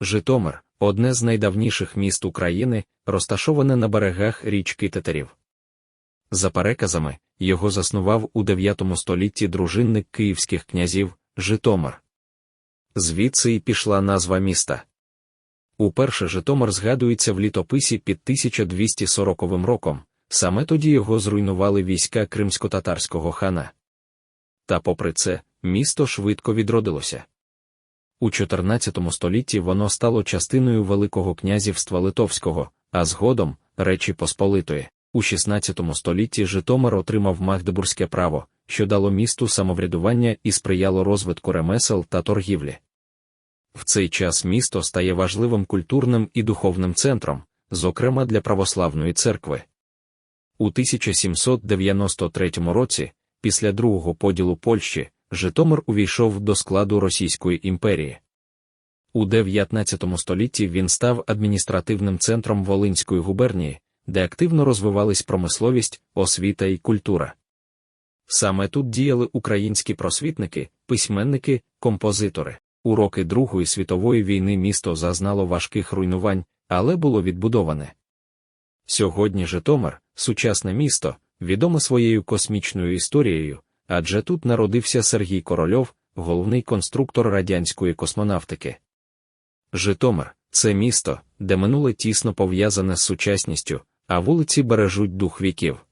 Житомир одне з найдавніших міст України, розташоване на берегах річки Тетерів. За переказами, його заснував у 9 столітті дружинник київських князів Житомир. Звідси й пішла назва міста. Уперше Житомир згадується в літописі під 1240 роком, саме тоді його зруйнували війська кримсько-татарського хана. Та попри це, місто швидко відродилося. У 14 столітті воно стало частиною Великого князівства Литовського, а згодом Речі Посполитої. У 16 столітті Житомир отримав Магдебурзьке право, що дало місту самоврядування і сприяло розвитку ремесел та торгівлі. В цей час місто стає важливим культурним і духовним центром, зокрема для православної церкви. У 1793 році, після другого поділу Польщі, Житомир увійшов до складу Російської імперії. У 19 столітті він став адміністративним центром Волинської губернії, де активно розвивались промисловість, освіта і культура. Саме тут діяли українські просвітники, письменники, композитори. У роки Другої світової війни місто зазнало важких руйнувань, але було відбудоване. Сьогодні Житомир, сучасне місто, відоме своєю космічною історією, адже тут народився Сергій Корольов, головний конструктор радянської космонавтики. Житомир це місто, де минуле тісно пов'язане з сучасністю, а вулиці бережуть дух віків.